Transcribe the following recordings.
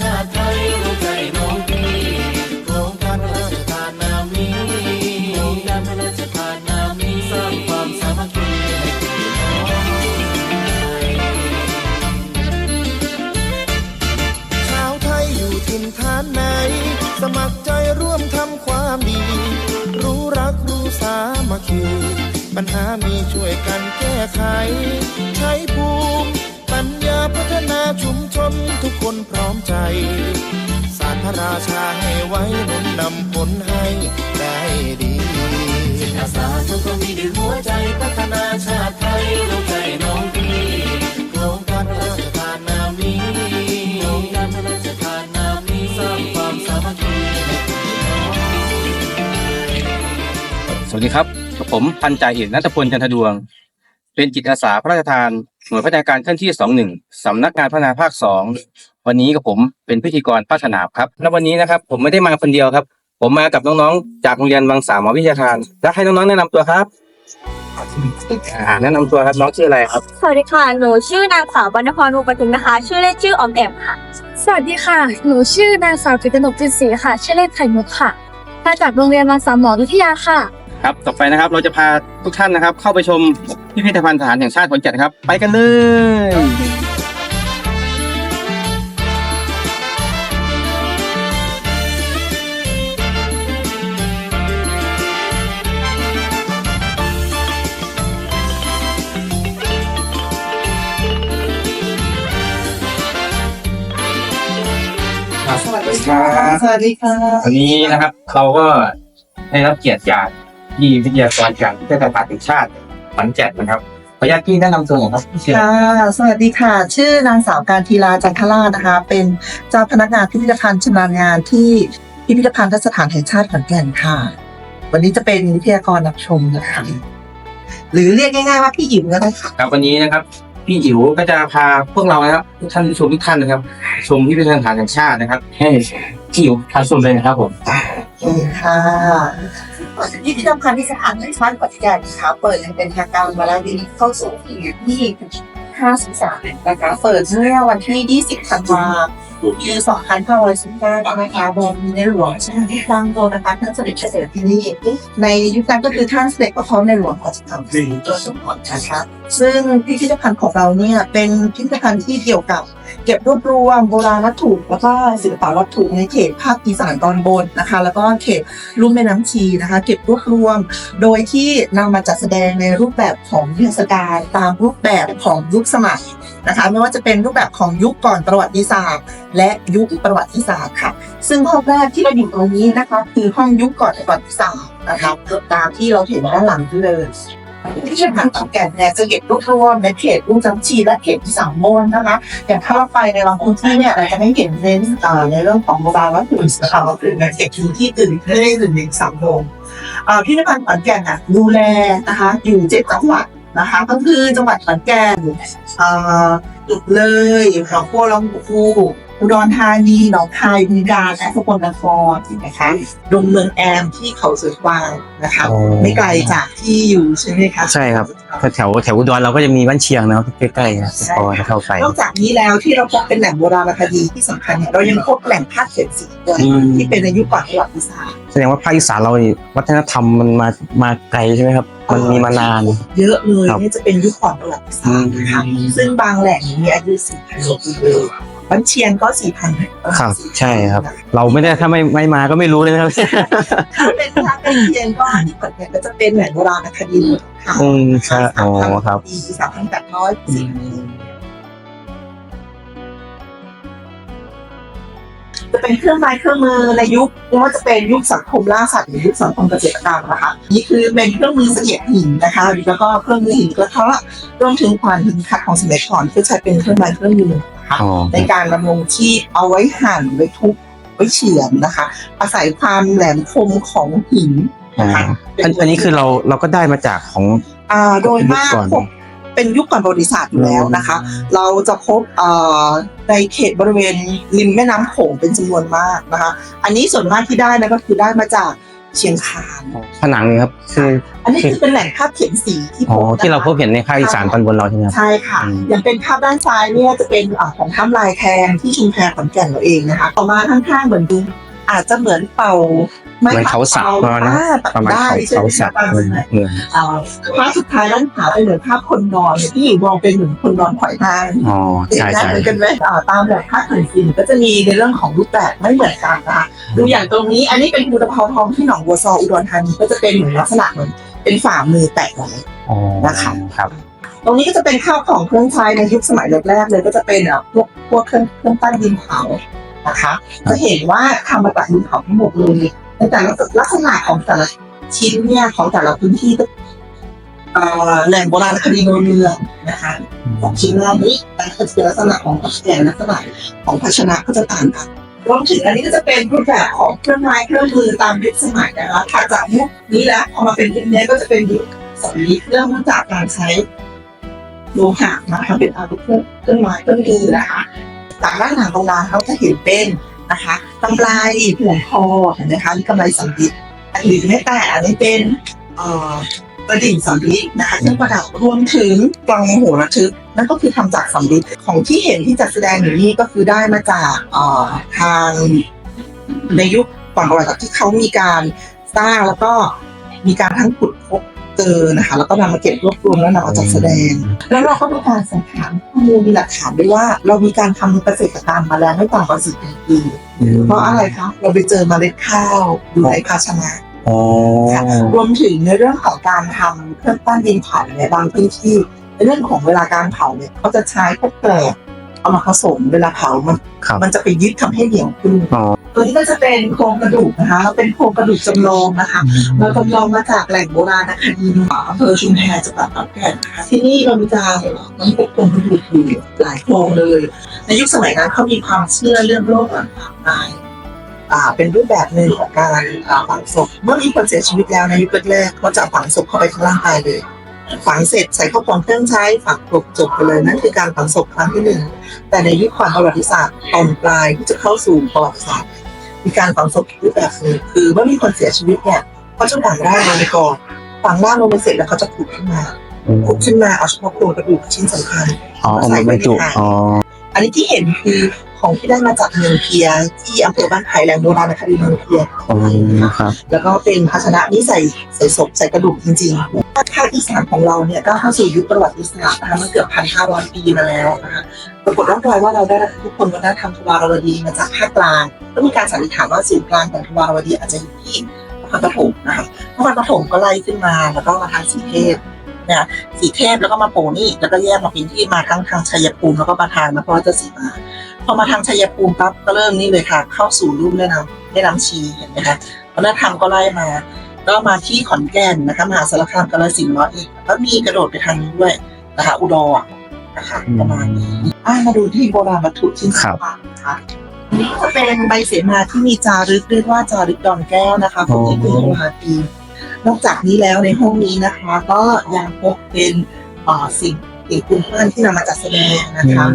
ชาติไทยหัวใจน้องพี่โครงการพระราชทานนามนี้โครงการพระราชทานนามนี้สร้างความสามัคคีให้พี่น้องชาวไทยอยู่ถิ่นฐานไหน สมัครใจร่วมทำความดี รู้รักรู้สามัคคีปัญหามีช่วยกันแก้ไข ใช้ภูมิปัญญาพัฒนาชุมชนทุกคนพร้อม ใจสารพระราชาให้ไว้หนุนนำผลให้ได้ดีจิตอาสาทุกคนมีด้วยหัวใจพัฒนาชาติไทยลูกใจน้องพี่โครงการพระราชทานนามนี้โครงการพระราชทานนามนี้สร้างความสามัคคีสวัสดีครับกับผมพันจ่าเอกนัทพลจันทดวง เป็นจิตอาสาพระราชทาน หน่วยพัฒนาการเคลื่อนที่21สำนักงานพัฒนาภาค2วันนี้กับผมเป็นพิธีกรภาคสนามครับและวันนี้นะครับ ผมไม่ได้มาคนเดียวครับ ผมมากับน้องๆ จากโรงเรียนวังสามวิทยาทานและให้น้องๆแนะนำตัวครับอ่าแนะนำตัวครับน้องชื่ออะไรครับ สวัสดีค่ะ หนูชื่อนางสาวบรรณพรวงศ์ปทุมนะคะ ชื่อเล่นชื่อออมแอมค่ะ สวัสดีค่ะ หนูชื่อนางสาวกิตนกจินศรีค่ะ ชื่อเล่นไข่มุกค่ะ มาจากโรงเรียนวังสามหมอวิทยาค่ะ ครับต่อไปนะครับเราจะพาทุกท่านนะครับ เข้าไปชมพิพิธภัณฑ์ทหารแห่งชาติขอนแก่นครับ ไปกันเลยสวัสดีค่ะสวัสดีค่ะวันนี้นะครับ เราก็ได้รับเกียรติจาก พี่วิทยากรจากพิพิธภัณฑ์แห่งชาติขอนแก่นนะครับขออนุญาตพี่แนะนำตัวหน่อยครับพี่ชื่ออะไรค่ะสวัสดีค่ะ ชื่อนางสาวการทีลาจันทราชนะคะ เป็นเจ้าพนักงานพิพิธภัณฑ์ชำนาญงานที่พิพิธภัณฑ์สถานแห่งชาติขอนแก่นค่ะ วันนี้จะเป็นวิทยากรรับชมนะคะหรือเรียกง่ายๆว่าพี่อิ๋วก็ได้ค่ะครับวันนี้นะครับพี่อิ๋วก็จะพาพวกเรานะครับทุกท่านผู้ชมทุกท่านนะครับ ชมพิพิธภัณฑ์แห่งชาตินะครับให้พี่อิ๋วพาชมเลยนะครับผมโอเคค่ะ ที่สำคัญที่สถานที่ชาติขอนแก่นนะคะเปิดเป็นทางการมาแล้วดีเข้าสู่ที่ที่53นะคะเปิดเมื่อวันที่ 20 ธันวาคม ปี2519นะคะโดยมีในหลวงชาติตั้งโตนะคะท่านเสด็จเฉลิมที่นี่ในยุคนั้นก็คือท่านเสด็จประคองในหลวงรัชกาลที่สี่ตัวสมบูรณ์นะคะซึ่งพิพิธภัณฑ์ของเราเนี่ยเป็นพิพิธภัณฑ์ที่เกี่ยวกับ เก็บรวบรวมโบราณวัตถุแล้วก็ศิลปวัตถุในเขตภาคอีสานตอนบนนะคะ แล้วก็เขตลุ่มแม่น้ำชีนะคะ เก็บรวบรวม โดยที่นำมาจัดแสดงในรูปแบบของเทศกาลตามรูปแบบของยุคสมัย นะคะไม่ว่าจะเป็นรูปแบบของยุคก่อนประวัติศาสตร์ และยุคประวัติศาสตร์ค่ะ ซึ่งห้องแรกที่เราอยู่ตรงนี้นะคะคือห้องยุคก่อนประวัติศาสตร์นะคะตามที่เราเห็นด้านหลังเลยที่จะผ่านขอนแก่นเนี่ยจะเก็บรวบรวมในเขตรุ่งจำชีและเขตอีสานโมนนะคะอย่างถ้าเราไปในบางพื้นที่เนี่ยเราจะไม่เห็นเน้นในเรื่องของโบราณวัตถุนะคะก็คือในเขตพื้นที่อื่นไม่ได้หนึ่งหนึ่งสามโมงอ่าพิพิธภัณฑ์ขอนแก่นอะดูแลนะคะอยู่เจ็ดจังหวัด นะคะ ก็คือจังหวัดขอนแก่น อ่าเลยหนองบัวลำพูอุดรธานีหนองคายบึงกาฬและสกลนครนะคะดงเมืองแอมที่เขาสวนกวางนะคะไม่ไกลจากที่อยู่ใช่ไหมคะ ใช่ครับแถวแถวอุดรเราก็จะมีบ้านเชียงนะครับใกล้ๆนะพอจะเข้าไปนอกจากนี้แล้วที่เราพบเป็นแหล่งโบราณคดีที่สำคัญเนี่ยเรายังพบแหล่งภาคเขียนสีด้วยอืมที่เป็นในยุคก่อนประวัติศาสตร์ แสดงว่าภาคอีสานเรานี่วัฒนธรรมมันมามาไกลใช่ไหมครับ มันมีมานาน เยอะเลยครับนี่จะเป็นยุคก่อนประวัติศาสตร์นะคะซึ่งบางแหล่งมีอายุสี่พันปีเลยบันเชียงก็สี่พันครับ ใช่ครับ เราไม่ได้ถ้าไม่ไม่มาก็ไม่รู้เลยนะครับ ถ้าเป็นทางบันเชียงก็อันนี้ก่อนเนี่ยก็จะเป็นแหล่งโบราณคดีค่ะอืมใช่อ๋อครับปีสามพันแปดร้อยสี่ จะเป็นเครื่องไม้เครื่องมือในยุคไม่ว่าจะเป็นยุคสังคมล่าสัตว์หรือยุคสังคมเกษตรกรรมนะคะนี่คือเป็นเครื่องมือเสียบหินนะคะแล้วก็เครื่องมือหินกระเทาะรวมถึงขวานหินขัดของสมัยก่อนที่ใช้เป็นเครื่องไม้เครื่องมือนะคะอ๋อในการดำรงชีพเอาไว้หั่นไว้ทุบไว้เฉือนนะคะ อาศัยความแหลมคมของหินอ่านะคะอันอันนี้คือเราเราก็ได้มาจากของอ่าโดยมากยุคก่อนพวก เป็นยุคก่อนประวัติศาสตร์อยู่แล้วนะคะ เราจะพบเอ่อในเขตบริเวณริมแม่น้ำโขงเป็นจำนวนมากนะคะ อันนี้ส่วนมากที่ได้นะก็คือได้มาจากเชียงคานผนังนี่ครับคืออันนี้คือเป็นแหล่งภาพเขียนสีที่พอ๋อบนะคะที่เราพบเห็นในภาคอีสานตอนบนเราใช่ไหมครับใช่ค่ะอืมอย่างเป็นภาพด้านซ้ายเนี่ยจะเป็นอ่าของถ้ำลายแทงที่ชุมแพขอนแก่นเราเองนะคะต่อมาข้างๆเหมือนดูอาจจะเหมือนเป่า เหมือนเขาสักป่ประมาณนั้นอ่ประมาณได้เขาใช่เขาไหมสักคะเหมือนเหมือนอ่าภาพสุดท้ายด้านขวาเป็นเหมือนภาพคนนอนเนี่ยที่มองเป็นเหมือนคนนอนไขว่ห้างอ๋อใช่เห็นใช่เหมือนกันไหมอ่าตามแบบภาพแผ่นฟิล์มก็จะมีในเรื่องของรูปแบบไม่เหมือนกันนะคะดูอย่างตรงนี้อันนี้เป็นภูตะเภาทองที่หนองบัวซออุดรธานีก็จะเป็นเหมือนลักษณะเหมือนเป็นฝ่ามือแตะไว้อ๋อนะคะครับตรงนี้ก็จะเป็นข้าวของเครื่องใช้ในยุคสมัยแรกๆเลยก็จะเป็นอะพวกพวกเครื่องเครื่องปั้นดินเผานะคะ จะเห็นว่าทำมาจากดินเผาทั้งหมดเลย ในแต่ละลักษณะของแต่ละชิ้นเนี่ยของแต่ละพื้นที่แหล่งโบราณคดีโนเรืองนะคะของชิ้นงานนี้แต่ก็จะเป็นลักษณะของตะแกรงลักษณะของภาชนะก็จะต่างกันรวมถึงอันนี้ก็จะเป็นรูปแบบของเครื่องไม้เครื่องมือตามยุคสมัยนะคะถัดจากยุคนี้แล้วพอมาเป็นยุคนี้ก็จะเป็นยุคสมัยเริ่มมาจากการใช้โลหะนะคะเป็นอาวุธเครื่องไม้เครื่องมือนะคะจากด้านหลังตรงนั้นเขาจะเห็นเป็น นะคะกำไรห่วงคอเห็นไหมคะนี่กำไรสำลิดหรือแม้แต่อันนี้เป็นเอ่อกระดิ่งสำลิดนะคะเครื่องประดับรวมถึงกลองโหระทึกนั่นก็คือทำจากสำลิดของที่เห็นที่จัดแสดงอยู่นี่ก็คือได้มาจากเอ่อทางในยุคก่อนประวัติศาสตร์ที่เขามีการสร้างแล้วก็มีการทั้งขุดพบ เจอนะคะ แล้วก็นำมาเก็บรวบรวมแล้วนำมาจัดแสดง แล้วเราก็มีการสังหารข้อมูลมีหลักฐานด้วยว่า เรามีการทำเกษตรกรรมมาแล้วไม่ต่ำกว่าสิบปีเพราะอะไรคะเราไปเจอเมล็ดข้าวอยู่ในภาชนะ อ๋อรวมถึงในเรื่องของการทำเครื่องปั้นดินเผาในบางพื้นที่ในเรื่องของเวลาการเผาเนี่ยเขาจะใช้พวกแกลบเอามาผสมเวลาเผามันครับ มันจะไปยึดทำให้เหนียวขึ้น อ๋อ ตัวนี้ก็จะเป็นโครงกระดูกนะคะ เป็นโครงกระดูกจำลองนะคะเราจำลองมาจากแหล่งโบราณคดีอำเภอชุมแพจังหวัดขอนแก่นนะคะที่นี่เรามีการมันพบโครงกระดูกอยู่หลายโครงเลย ในยุคสมัยนั้นเขามีความเชื่อเรื่องโลกหลังความตายอ่าเป็นรูปแบบหนึ่งของการอ่าฝังศพเมื่อมีคนเสียชีวิตแล้วในยุคแรกๆเขาจะฝังศพเข้าไปข้างล่างกายเลยฝังเสร็จใส่เข้าของเครื่องใช้ฝังกลบจบไปเลยนั่นคือการฝังศพครั้งที่หนึ่งแต่ในยุคก่อนประวัติศาสตร์ตอนปลายที่จะเข้าสู่ประวัติศาสตร์ มีการฝังศพอีกรูปแบบหนึ่งคือเมื่อมีคนเสียชีวิตเนี่ยเขาจะฝังร่างลงไปก่อนฝังร่างลงไปเสร็จแล้วเขาจะขุดขึ้นมาขุดขึ้นมาเอาเฉพาะโครงกระดูกชิ้นสำคัญอ๋อเอามาบรรจุอ๋ออันนี้ที่เห็นคือของที่ได้มาจากเมืองเพียที่อำเภอบ้านไผ่แหล่งโบราณคดีเมืองเพียอ๋อครับแล้วก็เป็นภาชนะนี่ใส่ใส่ศพใส่กระดูกจริงๆ ภาคอีสานของเราเนี่ยก็เข้าสู่ยุคประวัติศาสตร์นะคะมันเกือบพันห้าร้อยปีมาแล้วนะคะปรากฏร่องรอยว่าเราได้รับทุกคนวัฒนธรรมทวารวดีมาจากภาคกลางก็มีการสันนิษฐานว่าศูนย์กลางของทวารวดีอาจจะอยู่ที่นครปฐมนะคะนครปฐมก็ไล่ขึ้นมาแล้วก็มาทางสีเทพนะสีเทพแล้วก็มาโปนี่แล้วก็แยกมาเป็นที่มาทั้งทางชัยภูมิแล้วก็มาทางนครราชสีมาพอมาทางชัยภูมิปั๊บก็เริ่มนี่เลยค่ะ เข้าสู่รุ่มแม่น้ำแม่น้ำชีเห็นไหมคะวัฒนธรรมก็ไล่มา ก็มาที่ขอนแก่นนะคะมหาสารคามกาฬสินธุ์ร้อยเอ็ดแล้วมีกระโดดไปทางนี้ด้วยนะคะอุดรนะคะประมาณนี้อะมาดูที่โบราณวัตถุชิ้นสำคัญนะคะอันนี้ก็จะเป็นใบเสมาที่มีจารึกเรียกว่าจารึกดอนแก้วนะคะของที่เป็นโบราณปีนอกจากนี้แล้วในห้องนี้นะคะ ก็ยังพบเป็นอ่าสิ่งสิ่งคุณปั้นที่นำมาจัดแสดงนะคะ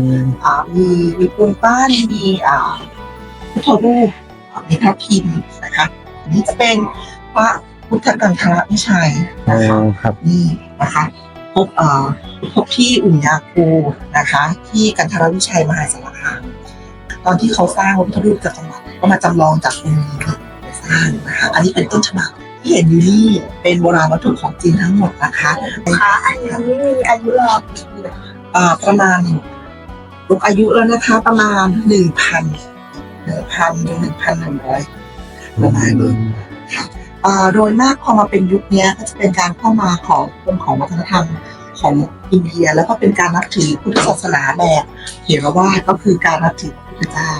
อ่ามีมีปูนปั้นมีอ่าพุทธรูปอ่ามีพระพิมพ์นะคะอันนี้จะเป็นพระ พุทธกันทรวิชัยอ๋นะคะอครับ นี่นะคะพบอ่าพบที่อุ่นยาคูนะคะ ที่กันทรวิชัยมหาสารคามตอนที่เขาสร้างพระพุทธรูปจากจังหวัดก็มาจำลองจากองค์นี้ไปสร้างนะคะอันนี้เป็นต้นฉบับที่เห็นอยู่นี่เป็นโบราณวัตถุของจีนทั้งหมดนะคะค่ะอันนี้มีอายุรออ่าประมาณรวมอายุแล้วนะคะ ประมาณหนึ่งพันหนึ่งพันถึงหนึ่งพันหนึ่งร้อยประมาณนี้อ่า โดยมากพอมาเป็นยุคนี้ก็จะเป็นการเข้ามาของเรื่องของวัฒนธรรมของอินเดีย แล้วก็เป็นการนับถือพุทธศาสนาแบบเถรวาทก็คือการนับถือพระพุทธเจ้า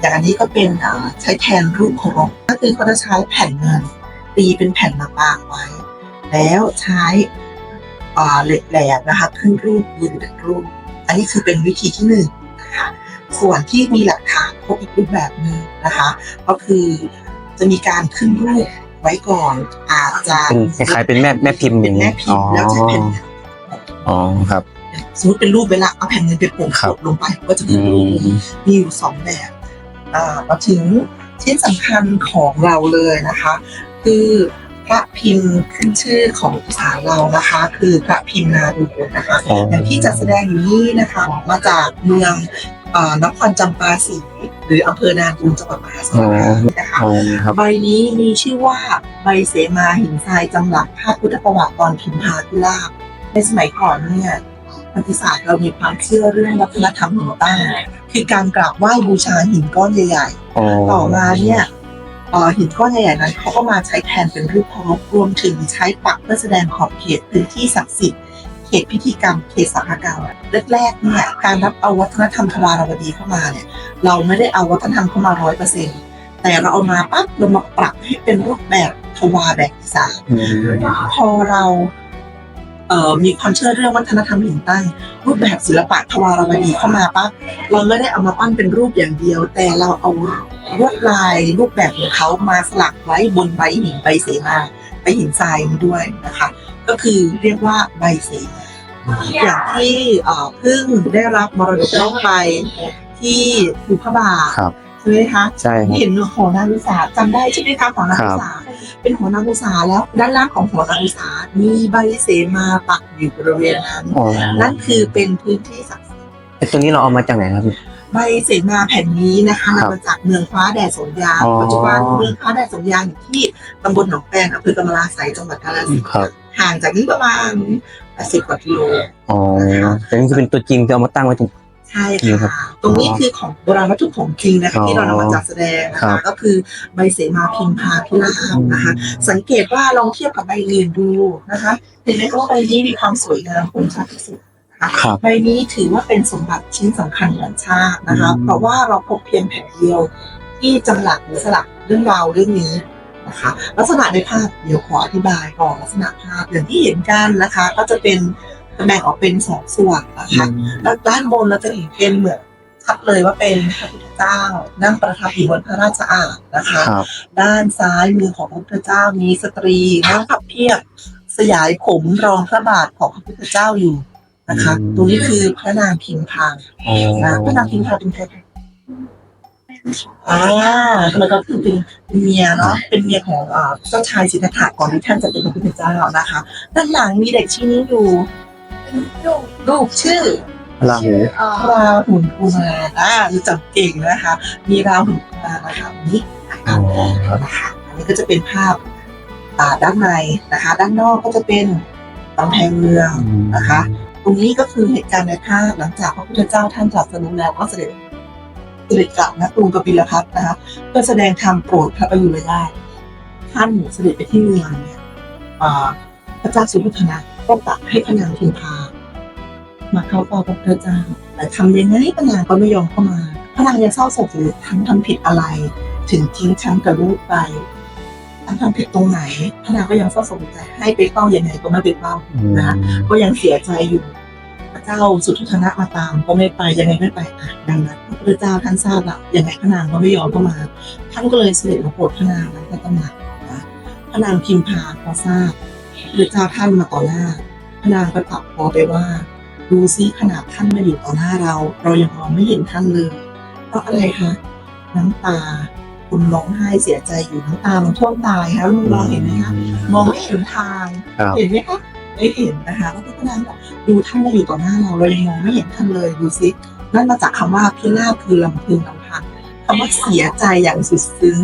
อย่างอันนี้ก็เป็นใช้แทนรูปเคารพก็คือเขาจะใช้แผ่นเงินตีเป็นแผ่นมาบางไว้ แล้วใช้เหล็กแหลมนะคะขึ้นรูปยืนเป็นรูป อันนี้คือเป็นวิธีที่หนึ่งนะคะส่วนที่มีหลักฐานพบอีกรูปแบบหนึ่งนะคะ ก็คือจะมีการขึ้นรูป ไว้ก่อน อาจจะเป็นคล้ายๆเป็นแม่แม่พิมพ์อเป็ย่านงแม่นี้พิมพ์แล้วใช้แผ่นอ๋อครับ สมมติเป็นรูปเวลาเอาแผ่นเงินไปโปะครับ กดลงไปก็จะเป็นรูปมีอยู่สองแบบอ่ามาถึงชิ้นสำคัญของเราเลยนะคะ คือพระพิมพ์ขึ้นชื่อของภาษาเรานะคะ คือพระพิมพ์นาดูนะคะอย่างที่จัดแสดงอยู่นี้นะคะ มาจากเมืองเอ่อ นครจำปาสีหรืออำเภอนาดูนจังหวัดมหาสารคามนะคะครับใบนี้มีชื่อว่าใบเสมาหินทรายจำหลักภาพพุทธประวัติตอนพิมพาพิราบในสมัยก่อนเนี่ยประวัติศาสตร์เรามีความเชื่อเรื่องวัฒนธรรมหินตั้งคือการกราบไหว้บูชาหินก้อนใหญ่ๆต่อมาเนี่ยเอ่อหินก้อนใหญ่ๆนั้นเขาก็มาใช้แทนเป็นรูปเคารพรวมถึงใช้ปักเพื่อแสดงขอบเขตพื้นที่ศักดิ์สิทธิ์ เขตพิธีกรรมเขตสังฆกรรมแรกๆเนี่ยการรับเอาวัฒนธรรมทวารวดีเข้ามาเนี่ยเราไม่ได้เอาวัฒนธรรมเข้ามาร้อยเปอร์เซ็นต์แต่เราเอามาปั๊บเรามาปรับให้เป็นรูปแบบทวารแบบอีสานพอเราเอ่อมีความเชื่อเรื่องวัฒนธรรมหินตั้งรูปแบบศิลปะทวารวดีเข้ามาปั๊บเราไม่ได้เอามาปั้นเป็นรูปอย่างเดียว แต่เราเอาลวดลายรูปแบบของเขามาสลักไว้บนใบหินใบเสมาใบหินทรายนี้ด้วยนะคะ ก็คือเรียกว่าใบเสมา อย่างที่เอ่อเพิ่งได้รับมรดกโลกไปที่ภูพระบาทครับ ใช่ไหมคะใช่ครับ เห็นหอนาฬิกาจำได้ใช่ไหมคะหอนาฬิกาเป็นหอนาฬิกาแล้วด้านล่างของหอนาฬิกามีใบเสมาปักอยู่บริเวณนั้นนั่นคือเป็นพื้นที่ศักดิ์สิทธิ์ไอ้ตัวนี้เราเอามาจากไหนครับพี่ใบเสมาแผ่นนี้นะคะครับนำมาจากเมืองฟ้าแดดสงยางอ๋อ ปัจจุบันเมืองฟ้าแดดสงยางอยู่ที่ตำบลหนองแปงอำเภอกำมะลาไสยจังหวัดกาฬสินธุ์ ครับ ห่างจากนี้ประมาณ80กว่ากิโลอ๋อแต่นี่จะเป็นตัวจริงที่เอามาตั้งไว้ตรง ใช่นี่ครัค่ะบตรงนี้คือของโบราณวัตถุของจริงนะคะอ๋อที่เรานำมาจัดแสดงนะครัคะบ ก็คือใบเสมาพิมพาพิราบนะคะ สังเกตว่าลองเทียบกับใบอื่นดูนะคะเห็นไหมคะว่าใบนี้มีความสวยงามคมชัดที่สุดนะคะครับ ใบนี้ถือว่าเป็นสมบัติชิ้นสำคัญของชาตินะคะ อืม เพราะว่าเราพบเพียงแผ่นเดียวที่จำหลักหรือสลักเรื่องราวเรื่องนี้ นะคะ ลักษณะในภาพเดี๋ยวขออธิบายก่อนลักษณะภาพอย่างที่เห็นกันนะคะ ก็จะเป็นแบ่งออกเป็นสองส่วนนะคะแล้วด้านบนเราจะเห็นเป็นเหมือนชัดเลยว่าเป็นพระพุทธเจ้านั่งประทับอยู่บนพระราชอาณนะคะครับด้านซ้ายมือของพระพุทธเจ้ามีสตรีนั่งพับเพียบสยายผมรองพระบาทของพระพุทธเจ้าอยู่นะคะอืมตรงนี้คือพระนางพิมพาอ๋อนะพระนางพิมพาเป็นใคร อ่าแล้วก็คือเป็นเป็นเมียเนาะเป็นเมียของอ่าเจ้าชายสิทธัตถะก่อนที่ท่านจะเป็นพระพุทธเจ้านะคะ ด้านหลังมีเด็กชื่อนี้อยู่รูปชื่อลาหูราหุลกุมารอ่ารู้จักเก่งนะคะ มีราหุลกุมารนะคะแบบนี้นะคะอ๋อครับนะคะอันนี้ก็จะเป็นภาพอ่าด้านในนะคะ ด้านนอกก็จะเป็นกำแพงเมืองนะคะ ตรงนี้ก็คือเหตุการณ์ในภาพหลังจากพระพุทธเจ้าท่านตรัสรู้แล้วก็เสด็จ เสด็จกลับนะกรุงกบิลพัทนะคะเพื่อแสดงธรรมโปรดพระประยุรญาติท่านเสด็จไปที่เมืองเนี่ยพระเจ้าสุพุทธนะก็ตัดให้พระนางพิมพา มาเข้าเฝ้าพระพุทธเจ้าแต่ทำยังไงพระนางก็ไม่ยอมเข้ามาพระนางยังเศร้าโศกอยู่ทั้งทำผิดอะไร ถึงทิ้งฉันกับลูกไปทั้งทำผิดตรงไหนพระนางก็ยังเศร้าโศกใจให้ไปเฝ้ายังไงก็ไม่ไปเฝ้านะก็ยังเสียใจอยู่ จ้าสุทธนะมาตามก็ไม่ไปยังไงไม่ไปอะดังนั้นพระพุทธเจ้าท่านทราบละยังไงพระนางก็ไม่ยอมเข้ามา ท่านก็เลยเสด็จมาโปรดพระนางนั้นพระตำหนักนะพระนางพิมพาพอทราบพระเจ้าท่านมาต่อหน้าพระนางก็ตรัสพอไปว่าดูซิขนาดท่านมาอยู่ต่อหน้าเรา เรายังมองไม่เห็นท่านเลย เพราะอะไรคะน้ำตาคุณร้องไห้เสียใจอยู่น้ำตามันท่วมตายค่ะคุณมองเห็นไหมคะมองไม่เห็นทางครับเห็นไหมคะ ไม่เห็นนะคะแล้วก็พระนางแบบดูท่านมาอยู่ต่อหน้าเราเรายังมองไม่เห็นท่านเลยดูซินั่นมาจากคำว่าพิราบคือลำพึงลำพันคำว่าเสียใจอย่างสุดซึ้ง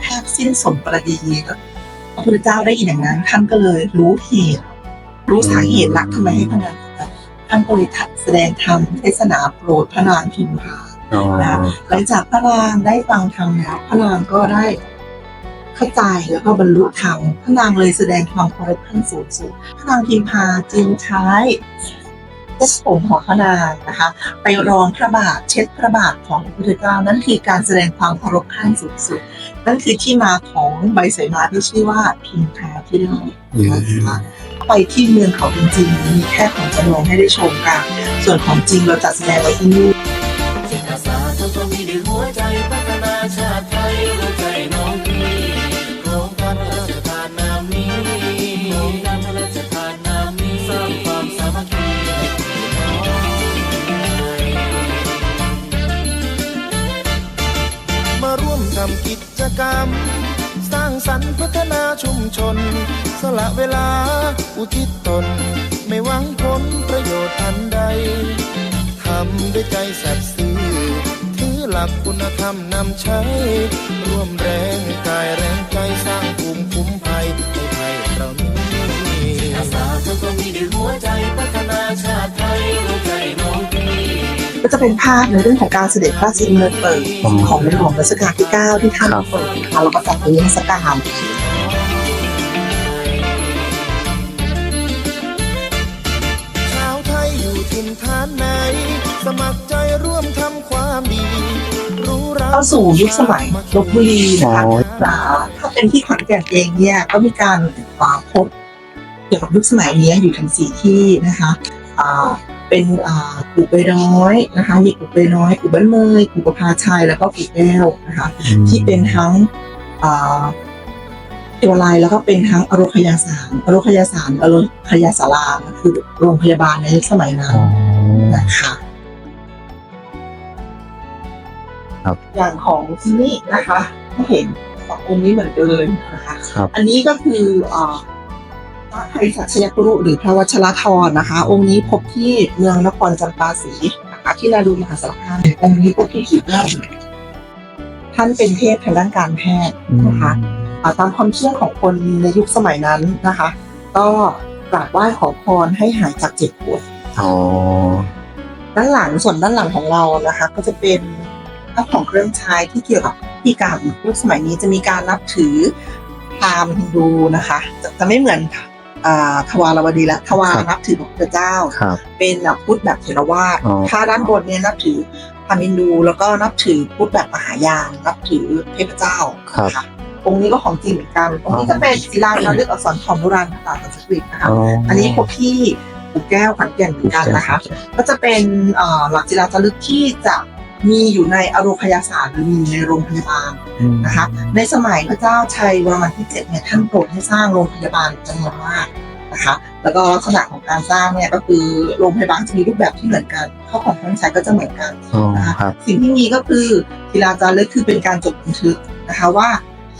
แทบสิ้นสมประดีก็พระพุทธเจ้าได้ยินอย่างนั้น ท่านก็เลยรู้เหตุ รู้สาเหตุรักทำไมให้พระนางท่านก็เลยทัดแสดงธรรมเทศนาโปรดพระนางพิมพาอ๋อหลังจากพระนางได้ฟังธรรมแล้วพระนางก็ได้ เข้าใจแล้วก็บรรลุธรรมพระนางเลยแสดงความเคารพขั้นสูงสุดพระนางพิมพาจึงใช้เส้นผมของพระนางนะคะ ไปรองพระบาทเช็ดพระบาทของพระพุทธเจ้านั่นคือการแสดงความเคารพขั้นสูงสุด นั่นคือที่มาของใบเสมาที่ชื่อว่าพิมพาที่เล่านะคะไปที่เมืองเขาจริงๆมีแค่ของจำลองให้ได้ชมกันส่วนของจริงเราจัดแสดงไว้ที่นี่จิ จกรรม สร้างสรรค์พัฒนาชุมชน สละเวลาอุทิศตน ไม่หวังผลประโยชน์อันใด ทำด้วยใจสัตย์ซื่อถือหลักคุณธรรมนำใช้ ร่วมแรงกายแรงใจสร้างภูมิคุ้มภัยให้ไทยเรานี้อาสาเธอก็มีด้วยหัวใจพัฒนาชาติไทย ก็จะเป็นภาพในเรื่องของการเสด็จพระราชดำเนินเปิดของในหลวงรัชกาลที่ 9 ที่ท่านเปิดนะคะแล้วก็จัดเป็นนิทรรศการชาวไทยอยู่ถิ่นฐานไหนสมัครใจร่วมทำความดีรู้รักเข้าสู่ยุคสมัยลบบุรีนะคะอ่าถ้าเป็นที่ขอนแก่นเองเนี่ยก็มีการอ่าพบเกี่ยวกับยุคสมัยนี้อยู่ถึงสี่ที่นะคะอ่า เป็นอ่ากู่ใบน้อยนะคะมีกู่ใบน้อยกู่บ้านเมยกู่ประพาชัยแล้วก็กู่แก้วนะคะ ที่เป็นทั้งอ่าเทวาลัยแล้วก็เป็นทั้งอโรคยาสารอโรคยาสารอโรคยาสาราคือโรงพยาบาลในยุคสมัยนั้นอ๋อนะคะครับอย่างของที่นี่นะคะที่เห็นสององค์นี้เหมือนกันเลยนะคะครับอันนี้ก็คืออ่า พระไทยสัชยกรุหรือพระวัชรธรนะคะ องค์นี้พบที่เมืองนครจำปาสีนะคะที่นาดูมหาสารคามองค์นี้พบที่ขีดเล่าท่านเป็นเทพทางด้านการแพทย์นะคะอ่าตามความเชื่อของคนในยุคสมัยนั้นนะคะ ก็กราบไหว้ขอพรให้หายจากเจ็บปวดอ๋อด้านหลังส่วนด้านหลังของเรานะคะ ก็จะเป็นข้าวของเครื่องใช้ที่เกี่ยวกับพิธีกรรมยุคสมัยนี้จะมีการนับถือพราหมณ์ฮินดูนะคะจะจะไม่เหมือนอ่า ทวารวดีและทวารนับถือพระพุทธเจ้าครับเป็นแบบพุทธแบบเถรวาทอ๋อถ้าด้านบนเนี่ยนับถือพราหมณ์ฮินดูแล้วก็นับถือพุทธแบบมหายาน นับถือเทพเจ้านะคะองค์นี้ก็ของจริงเหมือนกันองค์นี้จะเป็นศิลาจารึกอักษรขอมโบราณภาษาสันสกฤตนะคะอ๋ออัอันนี้พบที่ปูแก้วขอนแก่นเหมือนกันนะคะ ก็จะเป็นเอ่อหลักศิลาจารึกที่จะ มีอยู่ในอโรคยาศาสตร์หรือมีในโรงพยาบาลนะคะในสมัยพระเจ้าชัยวรมันที่เจ็ดเนี่ยท่านโปรดให้สร้างโรงพยาบาลจำนวนมากนะคะแล้วก็ลักษณะของการสร้างเนี่ยก็คือโรงพยาบาลจะมีรูปแบบที่เหมือนกันข้าวของเครื่องใช้ก็จะเหมือนกันอ๋อนะคะครับสิ่งที่มีก็คือศิลาจารึกคือเป็นการจดบันทึกนะคะว่า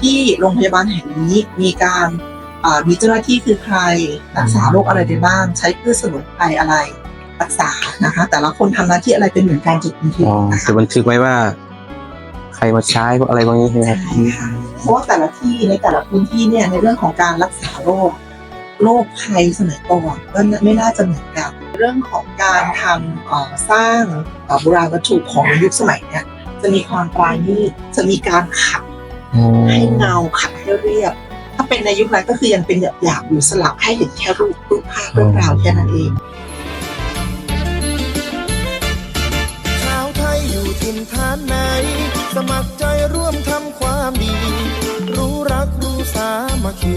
ที่โรงพยาบาลแห่งนี้มีการอ่ามีเจ้าหน้าที่คือใครรักษาโรคอะไรได้บ้างใช้พืชสมุนไพรอะไร รักษานะคะ แต่ละคนทำหน้าที่อะไรเป็นเหมือนการจดบันทึกอ๋อนะคะจะบันทึกไว้ว่า ใครมาใช้พวกอะไรพวกนี้ใช่ไหมครับ ใช่ค่ะเพราะว่าแต่ละที่ในแต่ละพื้นที่เนี่ยในเรื่องของการรักษาโรคโรคภัยสมัยก่อนก็ไม่น่าจะเหมือนกัน เรื่องของการทำเอ่อสร้างเอ่อโบราณวัตถุของยุคสมัยเนี่ยจะมีความปราณีตจะมีการขัดอ๋อให้เงาขัดให้เรียบ ถ้าเป็นในยุคนั้นก็คือยังเป็นหยาบๆอยู่สลับให้เห็นแค่รูปรูปภาพเรื่องราวแค่นั้นเอง ถิ่นฐานไหน สมัครใจร่วมทำความดี รู้รักรู้สามัคคี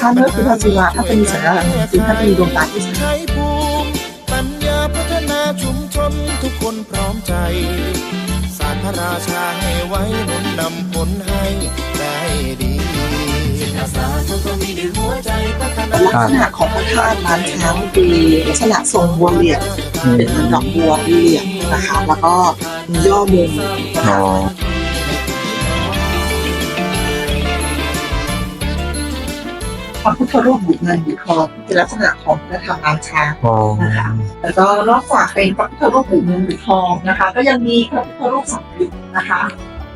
ท่านก็คือพระศิวะถ้าเป็นสัญลักษณ์คือท่านมีดวงตาที่สวยใช้ภูมิปัญญาพัฒนาชุมชนทุกคนพร้อมใจสารพระราชาให้ไว้หนุนนำผลให้ได้ดี อาสาเธอก็มีด้วยหัวใจพัฒนาลักษณะของพระธาตุล้านช้างคือลักษณะทรงบัวเหลี่ยมเป็นเหมือนดอกบัวเหลี่ยมนะคะแล้วก็มีย่อมุมนะอ๋อคะพระพุทธรูปบุกเงินบุกทองเป็นลักษณะของพระธรรมล้านช้างอ๋อนะคะแล้วก็นอกจากเป็นพระพุทธรูปบุกเงินบุกทองนะคะ ก็ยังมีพระพุทธรูปสัมฤทธิ์นะคะ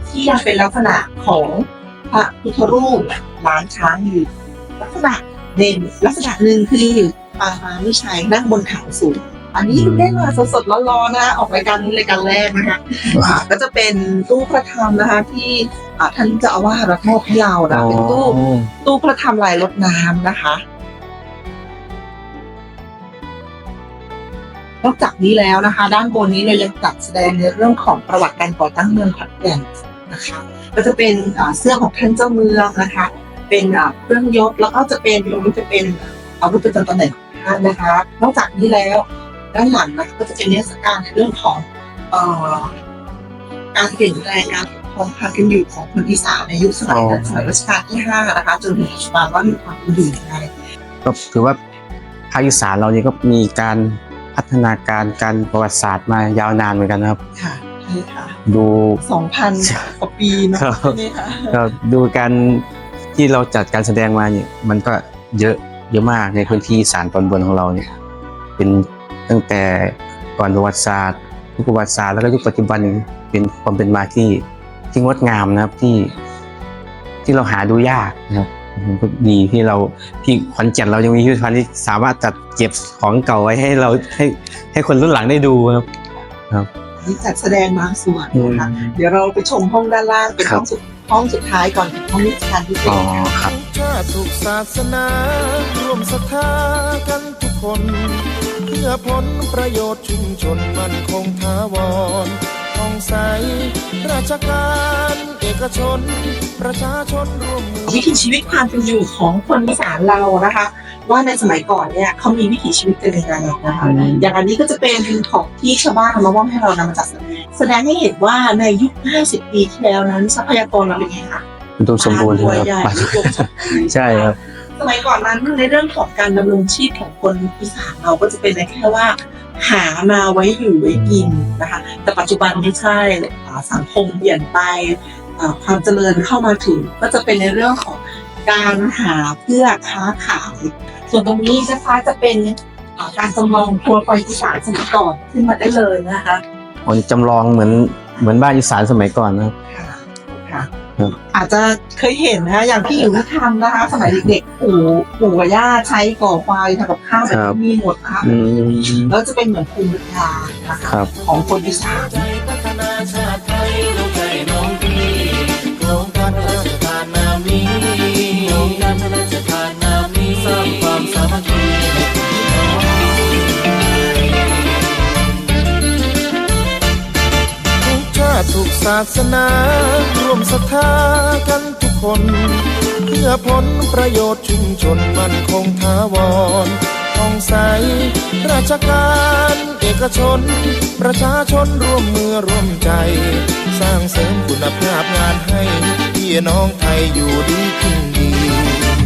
ที่ยังเป็นลักษณะของ พระพุทธรูปล้านช้างอยู่ลักษณะเด่นลักษณะหนึ่งคือปางมาวิชัยนั่งบนถังสูง อันนี้ได้มาสดๆร้อนๆนะออกรายการนี้รายการแรกนะคะอ่าก็จะเป็นตู้พระธรรมนะคะ ที่อ่าท่านเจะอาวาสรับมอบให้เรานะเป็นตู้ตู้พระธรรมลายรดน้ำนะคะนอกจากนี้แล้วนะคะ ด้านบนนี้เรายังจัดแสดงในเรื่องของประวัติการก่อตั้งเมืองขอนแก่นนะคะ ก็จะเป็นอ่าเสื้อของท่านเจ้าเมืองนะคะ เป็นอ่าเครื่องยศแล้วก็จะเป็นตรงนี้จะเป็นอาวุธประจำตำแหน่งของท่านนะคะ นอกจากนี้แล้วด้านหลังนะคะก็จะเป็นนิทรรศการในเรื่องของเอ่อการเปลี่ยนแปลงการปกครองการกันอยู่ของคนอีสานในยุคสมัยนั้นสมัยรัชกาลที่ห้านะคะจนถึงปัจจุบันว่ามีความเป็นอยู่ยังไงก็ถือว่าภาคอีสานเรานี่ก็มีการพัฒนาการการประวัติศาสตร์มายาวนานเหมือนกันนะครับค่ะใช่ นี่ค่ะดูสองพันกว่าปีเนอะครับใช่ไหมคะก็ดูการที่เราจัดการแสดงมาเนี่ยมันก็เยอะเยอะมากในพื้นที่อีสารตอนบนของเราเนี่ย เป็นตั้งแต่ก่อนประวัติศาสตร์ยุคประวัติศาสตร์แล้วก็ยุคปัจจุบันเป็นความเป็นมาที่ที่งดงามนะครับที่ ที่เราหาดูยากนะครับมันก็ดีที่เราที่ขอนแก่นเรายังมีพิพิธภัณฑ์ที่สามารถจัดเก็บของเก่าไว้ให้เราให้ให้คนรุ่นหลังได้ดูครับ นี่จัดแสดงบางส่วนนะคะอืมเดี๋ยวเราไปชมห้องด้านล่างเป็นครัห้บองสุดห้องสุดท้ายก่อนถึงห้องนิทรรศการพิเศอ๋อษครับทุกชาติทุกศาสนาร่วมศรัทธากันทุกคน เพื่อผลประโยชน์ชุมชนมันคงถาวรท่องใสราชการเอกชน ประชาชนร่วมมือวิถีชีวิตความเป็นอยู่ของคนอีสานเรานะคะ ว่าในสมัยก่อนเนี่ยเขามีวิถีชีวิตกันยังไงนะคะอืมอย่างอันนี้ก็จะเป็นของที่ชาวบ้านเอามามอบให้เรานำมาจัดแสดงแสดงให้เห็นว่าในยุค 50 ปีที่แล้วนั้นทรัพยากรเราเป็นไงคะอุดมสมบูรณ์บ้านคใหญ่รับอุดมสมบูรณ์ใช่ครับสมัยก่อนนั้นในเรื่องของการดำรงชีพของคนอีสานเราก็จะเป็นแค่ว่า หามาไว้อยู่ไว้กินนะคะ แต่ปัจจุบันไม่ใช่อ่าสังคมเปลี่ยนไปอ่าความเจริญเข้ามาถึงก็จะเป็นในเรื่องของการหาเพื่อค้าขาย ส่วนตรงนี้นะคะจะเป็นอ่าการจำลองครัวปอยอีสานสมัยก่อนขึ้นมาได้เลยนะคะมันจำลองเหมือนเหมือนบ้านอีสานสมัยก่อนนะครับ ค่ะค่ะครับ อาจจะเคยเห็นนะคะอย่างที่อยู่ที่ทำนะคะ สมัยเด็กๆปู่ปู่กับย่าใช้ก่อไฟทำกับข้าวแบบที่มีหมดนะคะอืม แล้วจะเป็นเหมือนภูมิปัญญานะคะครับ ของคนอีสานใจพัฒนาชาติไท ทุกศาสนาร่วมศรัทธากันทุกคน เพื่อผลประโยชน์ชุมชนมันคงถาวรท่องใส ราชการเอกชน ประชาชนร่วมมือร่วมใจ สร้างเสริมคุณภาพงานให้พี่น้องไทยอยู่ดีกินดี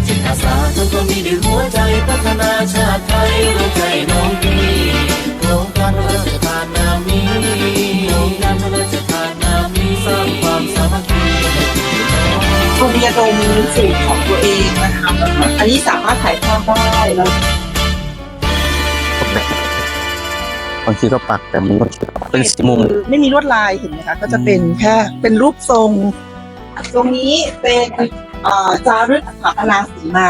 จิตอาสาทุกคนมีด้วยหัวใจพัฒนาชาติไทยเราใจน้องพี่โครงการพระราชทานนามนี้โครงการพระราชทานนามี สร้างความสามัคคีให้พี่น้องคนมีอารมณ์สูตรของตัวเองนะคะอันนี้สามารถถ่ายทอดได้แล้วบางทีก็ปักแต่มันก็เป็นสีมุมไม่มีลวดลายเห็นไหมคะก็จะเป็นแค่เป็นรูปทรง ตรงนี้เป็นเอ่อจารึกอักขราสีมา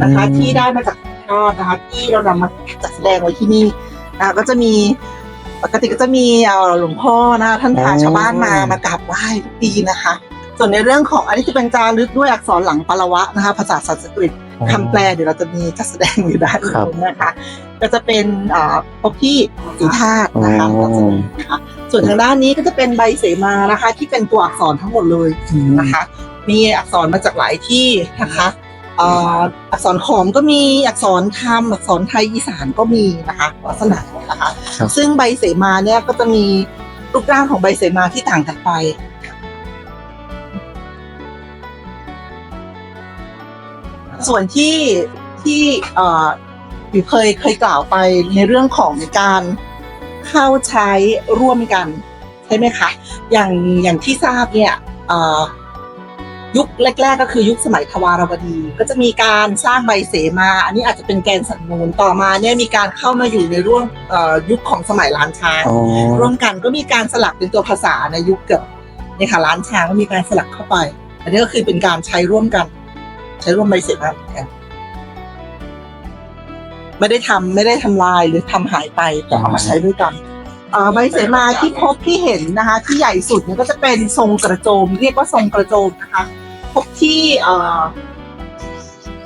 นะคะอืมที่ได้มาจากทอดนะคะที่เรานำมาจัดแสดงไว้ที่นี่นะคะก็จะมี ปกติก็จะมีเอ่อหลวงพ่อนะคะท่านพาชาวบ้านมามากราบไหว้ทุกปีนะคะ ส่วนในเรื่องของอันนี้จะเป็นจารึกด้วยอักษรหลังปาละวะนะคะภาษาสันสกฤตคำแปลเดี๋ยวเราจะมีจัดแสดงอยู่ด้านครับบนนะคะ ก็จะเป็นอ่าพบที่สีธาตุนะคะอ๋อจัดแสดงนะคะส่วนทางด้านนี้ก็จะเป็นใบเสมานะคะ ที่เป็นตัวอักษรทั้งหมดเลยนะคะ มีอักษรมาจากหลายที่นะคะ อ่าอักษรขอมก็มีอักษรธรรมอักษรไทยอีสานก็มีนะคะลักษณะนะคะ ครับ ซึ่งใบเสมาเนี่ยก็จะมีรูปร่างของใบเสมาที่ต่างกันไป ส่วนที่ที่เอ่ออยู่เคยเคยกล่าวไปในเรื่องของการเข้าใช้ร่วมกัน ใช่ไหมคะ อย่างอย่างที่ทราบเนี่ยเอ่อ ยุคแรกๆ ก็คือยุคสมัยทวารวดี ก็จะมีการสร้างใบเสมา อันนี้อาจจะเป็นแกนสันนูนต่อมาเนี่ยมีการเข้ามาอยู่ในร่วมเอ่อยุคของสมัยล้านช้างอ๋อ ร่วมกันก็มีการสลักเป็นตัวภาษาในยุคเกิดเนี่ยค่ะร้านช้างก็มีการสลักเข้าไป อันนี้ก็คือเป็นการใช้ร่วมกัน ใช้ร่วมใบเสมาเหมือนกันไม่ได้ทำไม่ได้ทำลายหรือทำหายไปแต่เอามาใช้ด้วยกัน เอ่อใบเสมาที่พบที่เห็นนะคะ ที่ใหญ่สุดเนี่ยก็จะเป็นทรงกระโจม เรียกว่าทรงกระโจมนะคะ พบที่เอ่อ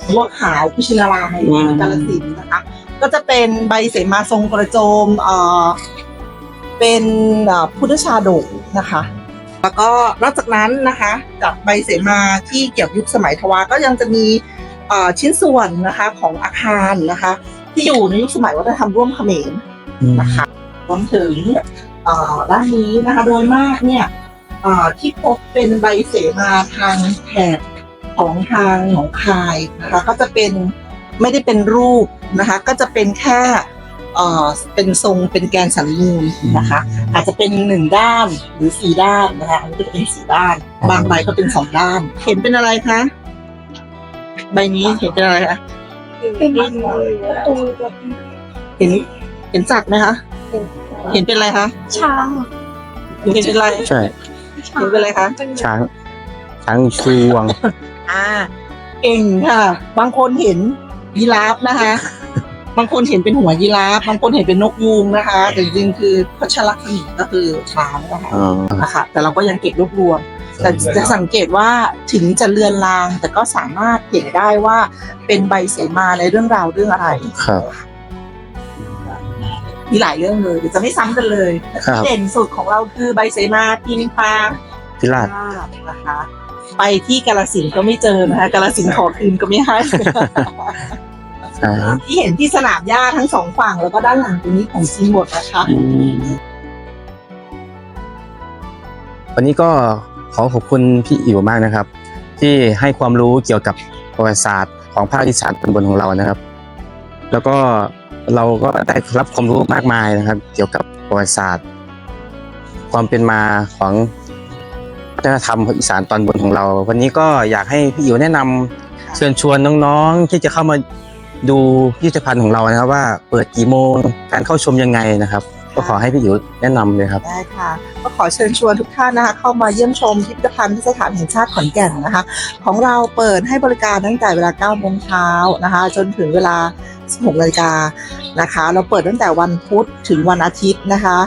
หัวขาวกุชินารามในอืม กาลสินธุ์นะคะ ก็จะเป็นใบเสมาทรงกระโจมเอ่อเป็นเอ่อพุทธชาดกนะคะ แล้วก็นอกจากนั้นนะคะกับใบเสมาที่เกี่ยวกับยุคสมัยทวารก็ยังจะมีเอ่อชิ้นส่วนนะคะของอาคารนะคะ ที่อยู่ในยุคสมัยวัฒนธรรมร่วมเขมรอืมนะคะรวมถึงเอ่อด้านนี้นะคะ โดยมากเนี่ยเอ่อ ที่พบเป็นใบเสมาทางแถบของทางหนองคายนะคะก็จะเป็นไม่ได้เป็นรูปนะคะ ก็จะเป็นแค่เอ่อเป็นทรงเป็นแกนสันนูนนะคะ อาจจะเป็นหนึ่งด้านหรือสี่ด้านนะคะอันนี้ก็จะเป็นสี่ด้าน บางใบก็เป็นสองด้าน เห็นเป็นอะไรคะใบนี้เห็นเป็นอะไรคะเห็นเห็นจักรไหมคะ เห็นเป็นอะไรคะช้างเห็นเป็นอะไรใช่เห็นเป็นอะไรคะช้างช้างชูงวงอ่า เก่งค่ะ บางคนเห็นยีราฟนะคะ บางคนเห็นเป็นหัวยีราฟ บางคนเห็นเป็นนกยูงนะคะ แต่จริงๆคือพัชรคณีก็คือช้างนะคะอ๋อ นะคะแต่เราก็ยังเก็บรวบรวม แต่จะสังเกตว่าถึงจะเลือนลาง แต่ก็สามารถเห็นได้ว่าเป็นใบเสมาในเรื่องราวเรื่องอะไรครับ มีหลายเรื่องเลยเดี๋ยวจะไม่ซ้ำกันเลยครับ เด่นสุดของเราคือใบเสมาพิมพาพิราบนะคะ ไปที่กาลสินธุ์ก็ไม่เจอนะคะกาลสินธุ์ขอคืนก็ไม่ให้ใช่ที่เห็นที่สนามหญ้าทั้งสองฝั่งแล้วก็ด้านหลังตรงนี้ของจริงหมดนะคะ อืมวันนี้ก็ขอขอบคุณพี่อิ๋วมากนะครับ ที่ให้ความรู้เกี่ยวกับประวัติศาสตร์ของภาคอีสานตอนบนของเรานะครับ แล้วก็ เราก็ได้รับความรู้มากมายนะครับ เกี่ยวกับประวัติศาสตร์ ความเป็นมาของวัฒนธรรมอีสานตอนบนของเรา วันนี้ก็อยากให้พี่อิ๋วแนะนำเชิญชวนน้องๆที่จะเข้ามาดูพิพิธภัณฑ์ของเรานะครับ ว่าเปิดกี่โมงการเข้าชมยังไงนะครับ ก็ขอให้พี่อิ๋วแนะนำเลยครับ ได้ค่ะก็ขอเชิญชวนทุกท่านนะคะ เข้ามาเยี่ยมชมพิพิธภัณฑ์สถานแห่งชาติขอนแก่นนะคะ ของเราเปิดให้บริการตั้งแต่เวลา9โมงเช้านะคะ จนถึงเวลา 16นาฬิกานะคะ เราเปิดตั้งแต่วันพุธถึงวันอาทิตย์นะคะ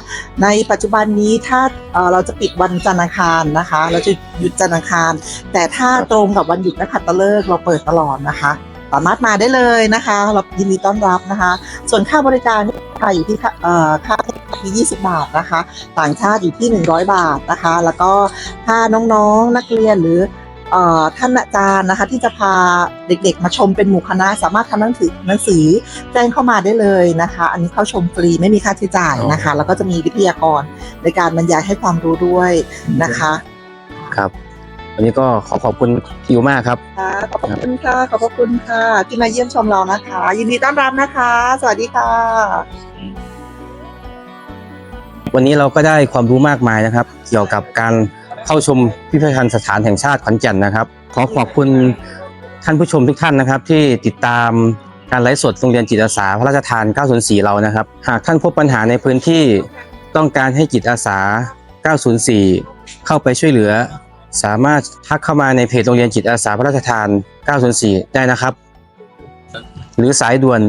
ในปัจจุบันนี้ถ้าเอ่อเราจะปิดวันจันทร์อังคารนะคะ เราจะหยุดจันทร์อังคาร แต่ถ้าตรงกับวันหยุดนักขัตฤกษ์เราเปิดตลอดนะคะ สามารถมาได้เลยนะคะเรายินดีต้อนรับนะคะ ส่วนค่าบริการค่าอยู่ที่ค่าเอ่อค่าที่ 20 บาทนะคะ ต่างชาติอยู่ที่ 100 บาทนะคะ แล้วก็ถ้าน้องๆนักเรียนหรือเอ่อท่านอาจารย์นะคะ ที่จะพาเด็กๆ มาชมเป็นหมู่คณะ สามารถทำหนังสือหนังสือแจ้งเข้ามาได้เลยนะคะ อันนี้เข้าชมฟรีไม่มีค่าใช้จ่ายนะคะ แล้วก็จะมีวิทยากรในการบรรยายให้ความรู้ด้วยนะคะ ครับ วันนี้ก็ขอขอบคุณพี่อิ๋วมากครับค่ะขอบพระคุณค่ะ ขอบพระคุณค่ะ ที่มาเยี่ยมชมเรานะคะ ยินดีต้อนรับนะคะ สวัสดีค่ะ วันนี้เราก็ได้ความรู้มากมายนะครับ เกี่ยวกับการเข้าชมพิพิธภัณฑ์สถานแห่งชาติขอนแก่นนะครับ ขอขอบคุณท่านผู้ชมทุกท่านนะครับ ที่ติดตามการไลฟ์สดโรงเรียนจิตอาสาพระราชทาน 904 เรานะครับ หากท่านพบปัญหาในพื้นที่ต้องการให้จิตอาสา 904 เข้าไปช่วยเหลือ สามารถทักเข้ามาในเพจโรงเรียนจิตอาสาพระราชทาน 904 ได้นะครับ หรือสายด่วน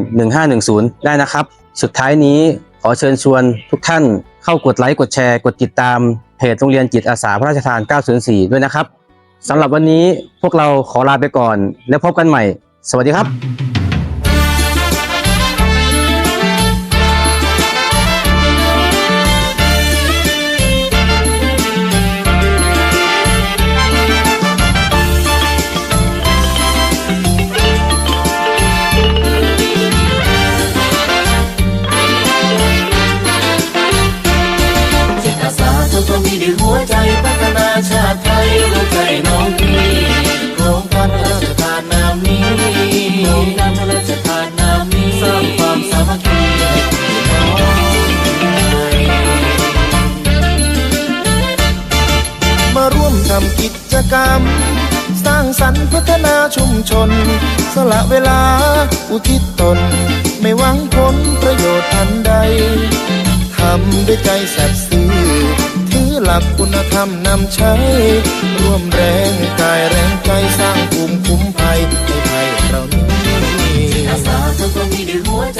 1510 ได้นะครับ สุดท้ายนี้ขอเชิญชวนทุกท่านเข้ากดไลค์กดแชร์ กดติดตามเพจโรงเรียนจิตอาสาพระราชทาน 904 ด้วยนะครับสำหรับวันนี้พวกเราขอลาไปก่อน แล้วพบกันใหม่ สวัสดีครับ สละเวลาอุทิศตน ไม่หวังผลประโยชน์อันใดทำด้วยใจสัตย์ซื่อถือหลักคุณธรรมนำใช้ ร่วมแรงกายแรงใจสร้างภูมิคุ้มภัยให้ไทยเรานี้อาสาทุกคนมีด้วยหัวใจ